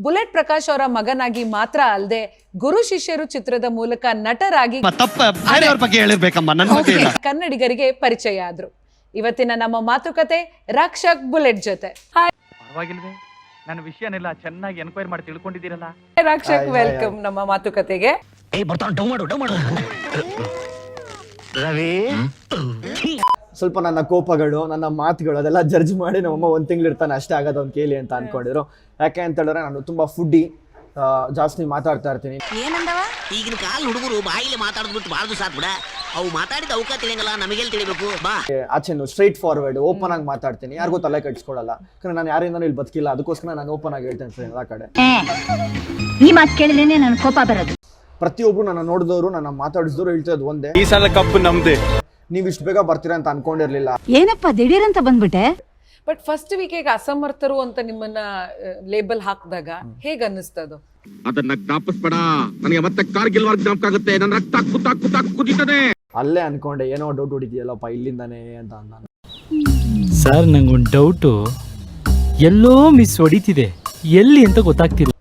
Bullet Prakash ಅವರ ಮಗನಾಗಿ ಮಾತ್ರ ಅಲ್ಲದೆ ಗುರು ಶಿಷ್ಯರು ಚಿತ್ರದ ಮೂಲಕ ನಟರಾಗಿ ತಪ್ಪ. ಬೇರೆಯವ್ರ ಬಗ್ಗೆ ಹೇಳಿರ್ಬೇಕಮ್ಮ ನನ್ನ ಬಗ್ಗೆ ಕನ್ನಡಿಗರಿಗೆ ಪರಿಚಯ ಆದ್ರು. ಇವತ್ತಿನ ನಮ್ಮ ಮಾತುಕತೆ ರಕ್ಷಕ್ ಬುಲೆಟ್ ಜೊತೆ. ನನ್ನ ವಿಷಯನೆಲ್ಲ ಚೆನ್ನಾಗಿ ಎನ್ಕ್ವೈರ್ ಮಾಡಿ ತಿಳ್ಕೊಂಡಿದ್ದೀರಲ್ಲ? ರಕ್ಷಕ್ ವೆಲ್ಕಮ್ ನಮ್ಮ ಮಾತುಕತೆಗೆ. ಸ್ವಲ್ಪ ನನ್ನ ಕೋಪಗಳು ನನ್ನ ಮಾತುಗಳು ಅದೆಲ್ಲ ಜಡ್ಜ್ ಮಾಡಿ ನಮ್ಮಮ್ಮ ಒಂದು ತಿಂಗಳು ಇರ್ತಾನೆ ಅಷ್ಟೇ ಆಗೋದು ಅವ್ನು ಕೇಳಿ ಅಂತ ಅನ್ಕೊಂಡಿದ್ರು. ಯಾಕೆ ಅಂತ ಹೇಳಿದ್ರೆ ನಾನು ತುಂಬಾ ಫುಡ್ಡಿ ಜಾಸ್ತಿ ಮಾತಾಡ್ತಾ ಇರ್ತೀನಿ. ಏನಂದವ? ಈಗಿನ ಕಾಲ ಹುಡುಗರು ಬಾಯಿಲಿ ಮಾತಾಡ್ಬಿಟ್ಟು ಬಾರದು ಸಾತ್ ಬಿಡ. ಅವು ಮಾತಾಡಿದ ಅವಕ ತಿಳಿಯಂಗಲ್ಲ ನಮಗೆ ತಿಳಿಬೇಕು. ಬಾ. ಆಚೆನು ಸ್ಟ್ರೈಟ್ ಫಾರ್ವರ್ಡ್ ಓಪನ್ ಆಗಿ ಮಾತಾಡ್ತೀನಿ. ಯಾರಿಗೂ ತಲೆ ಕಟ್ಸ್ಕೊಳಲ್ಲ ಯಾಕಂದ್ರೆ ನಾನು ಯಾರಿಂದ ಇಲ್ಲಿ ಬದುಕಿಲ್ಲ ಅದಕ್ಕೋಸ್ಕರ ನಾನು ಓಪನ್ ಆಗಿ ಹೇಳ್ತೇನೆ ಎಲ್ಲ ಕಡೆ. ಈ ಮಾತು ಕೇಳಿದ್ರೆ ನನ್ನ ಕೋಪ ಬರೋದು. ಪ್ರತಿಯೊಬ್ರು ನನ್ನ ನೋಡಿದವರು ನನ್ನ ಮಾತಾಡಿಸಿದವರು ಇದ್ದು ಒಂದೇ. ಈ ಸಲ ಕಪ್ಪು ನಮ್ದೆ. ನೀವು ಇಷ್ಟು ಬೇಗ ಬರ್ತೀರಾ ಅಂತ ಅನ್ಕೊಂಡಿರ್ಲಿಲ್ಲ. ಏನಪ್ಪ ದಿಢೀರ್ ಅಂತ ಬಂದ್ಬಿಟ್ಟೆ ಬಟ್ ಫಸ್ಟ್ ವೀಕಿಗೆ ಅಸಮರ್ಥರು ಅಂತ ನಿಮ್ಮನ್ನ ಲೇಬಲ್ ಹಾಕಿದಾಗ ಹೇಗ್ ಅನ್ನಿಸ್ತದು ಅದನ್ನ ಜ್ಞಾಪಿಸ್ಬೇಡ. ನನಗೆ ಮತ್ತೆ ಕಾರ್ಗಿಲ್ ವರ್ಗ ಜ್ಞಾಪಕ ಆಗುತ್ತೆ. ನನ್ನ ರಕ್ತ ಕುತ್ತ ಕುತ್ತ ಕುದೀತದೆ. ಅಲ್ಲೇ ಅನ್ಕೊಂಡೆ ಏನೋ ಡೌಟ್ ಹೊಡಿತೀಯಲ್ಲಪ್ಪ ಇಲ್ಲಿಂದಾನೇ ಅಂತ ನಾನು. ಸರ್ ನಂಗೊಂದು ಡೌಟು ಎಲ್ಲೋ ಮಿಸ್ ಹೊಡಿತಿದೆ. ಎಲ್ಲಿ ಅಂತ ಗೊತ್ತಾಗ್ತಿಲ್ಲ.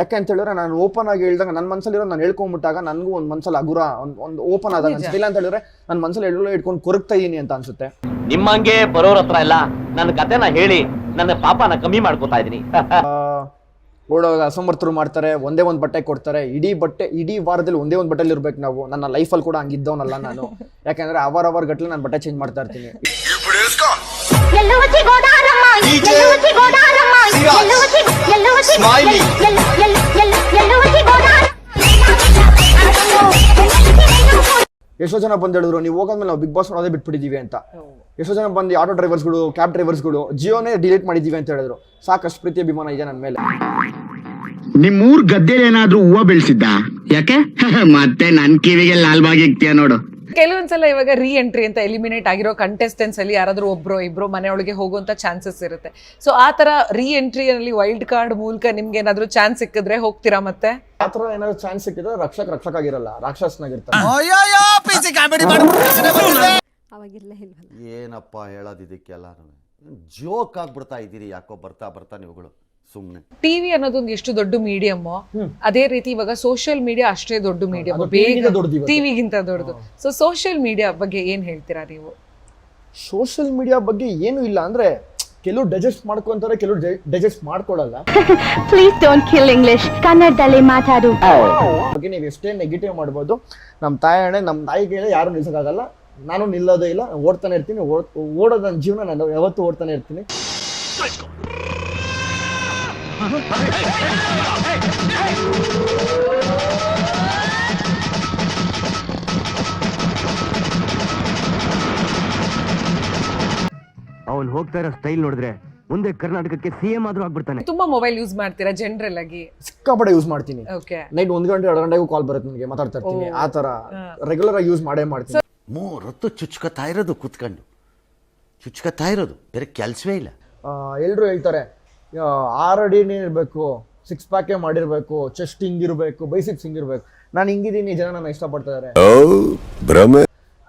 ಯಾಕೆ ಅಂತ ಹೇಳಿದ್ರೆ ನಾನು ಓಪನ್ ಆಗಿ ಹೇಳಿದಾಗ ನನ್ನ ಮನಸ್ಸಲ್ಲಿರೋ ನಾನು ಹೇಳ್ಕೊಂಡ್ಬಿಟ್ಟಾಗ ನನಗೂ ಒಂದು ಮನಸ್ಸಲ್ಲಿ ಅಗುರ ಒಂದು ಒಂದು ಓಪನ್ ಆದಾಗ ಅನ್ಸುತ್ತೆ ಇಲ್ಲ ಅಂತ ಹೇಳಿದ್ರೆ ನನ್ನ ಮನಸ್ಸಲ್ಲಿ ಎಲ್ಲೋ ಇಟ್ಕೊಂಡು ಕೊರಗ್ತಾ ಇದೀನಿ ಅಂತ ಅನ್ಸುತ್ತೆ. ನಿಮ್ಮಂಗೆ ಬರೋರ ಹತ್ರ ಎಲ್ಲ ನನ್ನ ಕತೆನ ಹೇಳಿ ನನ್ನ ಪಾಪನ ಕಮ್ಮಿ ಮಾಡ್ಕೋತಾ ಇದೀನಿ. ಓಡೋಗ ಅಸಮರ್ಥರು ಮಾಡ್ತಾರೆ ಒಂದೇ ಒಂದು ಬಟ್ಟೆ ಕೊಡ್ತಾರೆ ಇಡೀ ಬಟ್ಟೆ ಇಡೀ ವಾರದಲ್ಲಿ ಒಂದೇ ಒಂದು ಬಟ್ಟೆಲಿ ಇರ್ಬೇಕು ನಾವು. ನನ್ನ ಲೈಫಲ್ಲಿ ಕೂಡ ಹಂಗಿದ್ದವನಲ್ಲ ನಾನು. ಯಾಕಂದ್ರೆ ಅವರ್ ಅವರ್ ಗಟ್ಲೆ ನಾನು ಬಟ್ಟೆ ಚೇಂಜ್ ಮಾಡ್ತಾ ಇರ್ತೀನಿ. ಎಷ್ಟೋ ಜನ ಬಂದ್ ಹೇಳಿದ್ರು, ನೀವು ಹೋಗೋದ್ಮೇಲೆ ನಾವು ಬಿಗ್ ಬಾಸ್ ನೋಡೋದೇ ಬಿಟ್ಬಿಟ್ಟಿದೀವಿ ಅಂತ. ಎಷ್ಟೋ ಜನ ಬಂದು ಆಟೋ ಡ್ರೈವರ್ಸ್ಗಳು ಕ್ಯಾಬ್ ಡ್ರೈವರ್ಸ್ಗಳು ಜಿಯೋನೇ ಡಿಲೀಟ್ ಮಾಡಿದೀವಿ ಅಂತ ಹೇಳಿದ್ರು. ಸಾಕಷ್ಟು ಪ್ರೀತಿ, ಅಭಿಮಾನ ಇದೆ ನನ್ನ ಮೇಲೆ. ನಿಮ್ಮೂರ್ ಏನಾದ್ರೂ ಹೂವ ಬೆಳೆಸಿದ್ದ? ಯಾಕೆ? ಮತ್ತೆ ನನ್ ಕಿವಿಗೆ ಲಾಲ್ಬಾಗ್ ಇಕ್ತೀಯ ನೋಡು. ಕೆಲವೊಂದ್ಸಲ ಇವಾಗ ರೀ ಎಂಟ್ರಿ ಅಂತ ಎಲಿಮಿನೇಟ್ ಆಗಿರೋ ಕಂಟೆಸ್ಟೆಂಟ್ಸ್ ಅಲ್ಲಿ ಯಾರಾದ್ರೂ ಒಬ್ರು ಇಬ್ರು ಮನೆಯೊಳಗೆ ಹೋಗುವಂತ ಚಾನ್ಸಸ್ ಇರುತ್ತೆ. ಸೊ ಆ ತರ ರೀ ಎಂಟ್ರಿಯಲ್ಲಿ ವೈಲ್ಡ್ ಕಾರ್ಡ್ ಮೂಲಕ ನಿಮ್ಗೆ ಏನಾದ್ರೂ ಚಾನ್ಸ್ ಸಿಕ್ಕಿದ್ರೆ ಹೋಗ್ತೀರಾ ಮತ್ತೆ? ಆ ಥರ ಏನಾದ್ರು ಚಾನ್ಸ್ ಸಿಕ್ಕಿದ್ರೆ ರಕ್ಷಕ್ ರಕ್ಷಕ್ ಆಗಿರಲ್ಲ ರಾಕ್ಷಸನಾಗಿರ್ತಾನೆ ಏನಪ್ಪ ಹೇಳೋದು ಇದಕ್ಕೆಲ್ಲ ಜೋಕ್ ಆಗ್ಬಿಡ್ತಾ ಇದ್ದೀರಿ ಯಾಕೋ ಬರ್ತಾ ಬರ್ತಾ ನೀವುಗಳು. ಸುಮ್ಮನೆ ಟಿವಿ ಅನ್ನೋದೊಂದು ಎಷ್ಟು ದೊಡ್ಡ ಮೀಡಿಯಮ್ ಅದೇ ರೀತಿ ಇವಾಗ ಸೋಷಿಯಲ್ ಮೀಡಿಯಾ ಅಷ್ಟೇ ದೊಡ್ಡ ಮೀಡಿಯಂ ಅದು TV ಗಿಂತ ಬೇಗ. ಟಿವಿಗಿಂತ ದೊಡ್ಡದು. ಸೊ ಸೋಷಿಯಲ್ ಮೀಡಿಯಾ ಬಗ್ಗೆ ಏನ್ ಹೇಳ್ತೀರಾ ನೀವು? ಸೋಷಿಯಲ್ ಮೀಡಿಯಾ ಬಗ್ಗೆ ಏನು ಇಲ್ಲ ಅಂದ್ರೆ ಕೆಲವು ಡೈಜೆಸ್ಟ್ ಮಾಡ್ಕೊಂತಾರೆ ಕೆಲವು ಡೈಜೆಸ್ಟ್ ಮಾಡ್ಕೊಳ್ಳಲ್ಲ ಪ್ಲೀಸ್ ಡೋಂಟ್ ಕಿಲ್ ಇಂಗ್ಲಿಷ್ ಕನ್ನಡದಲ್ಲಿ ಮಾತಾಡು. ಬಗ್ಗೆ ನೀವು ಎಷ್ಟೇ ನೆಗೆಟಿವ್ ಮಾಡ್ಬೋದು. ನಮ್ಮ ತಾಯಣೆ ನಮ್ಮ ತಾಯಿಗೆ ಯಾರು ನಿಲ್ಸೋಕ್ಕಾಗಲ್ಲ. ನಾನು ನಿಲ್ಲೋದೇ ಇಲ್ಲ. ಓಡ್ತಾನೆ ಇರ್ತೀನಿ. ಓಡೋದ ಓಡೋದು ನನ್ನ ಜೀವನ ನಾನು ಯಾವತ್ತೂ ಓಡ್ತಾನೆ ಇರ್ತೀನಿ. ಅವನ್ ಹೋಗ್ತಾ ಇರೋ ಸ್ಟೈಲ್ ನೋಡಿದ್ರೆ ಮುಂದೆ ಕರ್ನಾಟಕಕ್ಕೆ ಸಿಎಂ ಆದ್ರೂ ಆಗ್ಬಿಡ್ತಾನೆ. ತುಂಬಾ ಮೊಬೈಲ್ ಯೂಸ್ ಮಾಡ್ತೀರಾ ಜನರಲ್ ಆಗಿ? ಸಿಕ್ಕಾಪಡೆ ಯೂಸ್ ಮಾಡ್ತೀನಿ. ಓಕೆ ನೈಟ್ ಒಂದ್ ಗಂಟೆ ಎರಡು ಗಂಟೆಗೂ ಕಾಲ್ ಬರುತ್ತೆ ನನಗೆ ಮಾತಾಡ್ತಾ ಇರ್ತೀನಿ. ಆ ತರ ರೆಗ್ಯುಲರ್ ಆಗಿ ಯೂಸ್ ಮಾಡೇ ಮಾಡ್ತೀನಿ. ಮೂರೊತ್ತು ಚುಚ್ಕೊತಾ ಇರೋದು ಕುತ್ಕೊಂಡು. ಚುಚ್ಕೊತಾ ಇರೋದು. ಬೇರೆ ಕೆಲಸವೇ ಇಲ್ಲ. ಎಲ್ಲರೂ ಹೇಳ್ತಾರೆ ಆರು ಅಡಿ ಇರಬೇಕು ಸಿಕ್ಸ್ ಪ್ಯಾಕೇ ಮಾಡಿರಬೇಕು ಚೆಸ್ಟ್ ಹಿಂಗಿರಬೇಕು ಬೈಸಿಕ್ಸ್ ಹಿಂಗಿರಬೇಕು ನಾನು ಹಿಂಗಿದ್ದೀನಿ ಜನ ನನ್ನ ಇಷ್ಟಪಡ್ತಾ ಇದ್ದಾರೆ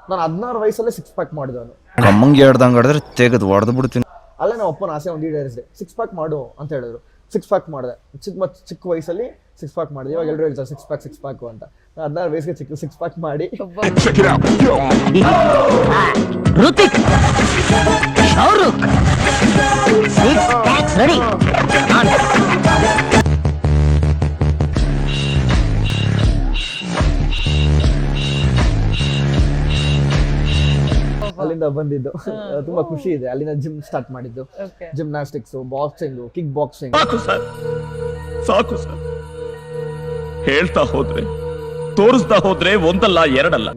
ನಾನು ಹದಿನಾರು ವಯಸ್ಸಲ್ಲೇ ಸಿಕ್ಸ್ ಪ್ಯಾಕ್ ಮಾಡಿದವನು ಕಮ್ಮಂಗೆ ಹೇಳ್ದಂಗೆ ಹೊಡೆದ್ರೆ ತೆಗೆದು ಹೊಡೆದು ಬಿಡ್ತೀನಿ ಅಲ್ಲೇ ನಮ್ಮ ಅಪ್ಪನ ಆಸೆ ಒಂದು ಈಡೇರಿಸಿದೆ. ಸಿಕ್ಸ್ ಪ್ಯಾಕ್ ಮಾಡು ಅಂತ ಹೇಳಿದ್ರು. ಸಿಕ್ಸ್ ಪ್ಯಾಕ್ ಮಾಡಿದೆ. ಚಿಕ್ಕ ಮತ್ತು ಚಿಕ್ಕ ವಯಸ್ಸಲ್ಲಿ ಸಿಕ್ಸ್ ಪ್ಯಾಕ್ ಮಾಡಿದೆ. ಇವಾಗ ಎಲ್ಲರೂ ಹೇಳ್ತಾರೆ ಸಿಕ್ಸ್ ಪ್ಯಾಕ್ ಸಿಕ್ಸ್ ಪ್ಯಾಕ್ ಅಂತ. ನಾನು ಹದಿನಾರು ವಯಸ್ಸಿಗೆ ಚಿಕ್ಕ ಸಿಕ್ಸ್ ಪ್ಯಾಕ್ ಮಾಡಿ. ಋತಿಕ್ ಶಾರುಖ್ ರೆಡಿ ಅಲ್ಲಿಂದ ಬಂದಿದ್ದು. ತುಂಬಾ ಖುಷಿ ಇದೆ. ಅಲ್ಲಿಂದ ಜಿಮ್ ಸ್ಟಾರ್ಟ್ ಮಾಡಿದ್ದು. ಜಿಮ್ನಾಸ್ಟಿಕ್ಸ್ ಬಾಕ್ಸಿಂಗ್ ಕಿಕ್ ಬಾಕ್ಸಿಂಗ್ ಸಾಕು ಸರ್. ಸಾಕು ಸರ್. ಹೇಳ್ತಾ ಹೋದ್ರೆ ತೋರಿಸ್ತಾ ಹೋದ್ರೆ ಒಂದಲ್ಲ ಎರಡಲ್ಲ.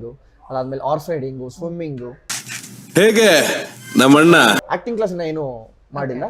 ಅದಾದ್ಮೇಲೆ ಆರ್ಸ್ ರೈಡಿಂಗು ಸ್ವಿಮ್ಮಿಂಗು ಹೇಗೆ? ನಮ್ಮಣ್ಣ. ಆಕ್ಟಿಂಗ್ ಕ್ಲಾಸ್ನ ಏನು ಮಾಡಿಲ್ಲ.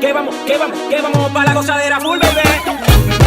que vamos, que vamos, que vamos para la gozadera full, baby.